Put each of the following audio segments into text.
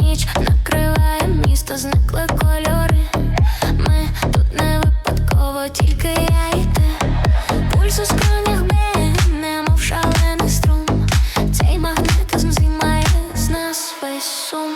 Ніч накриває місто, зникли кольори. Ми тут не випадково, тільки я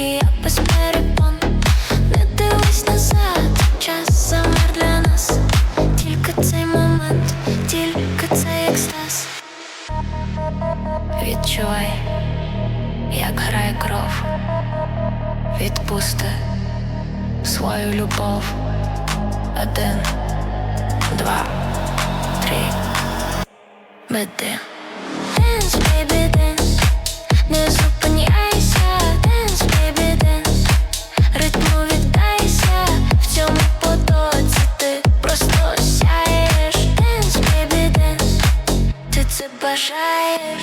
махія без перепон. Не час замер для нас. Тільки цей момент, тільки цей екстаз. Відчувай, як грає кров. Відпусти свою любов. Один, два, три. Веди. Ти бажаєш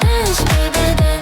Dance, baby, dance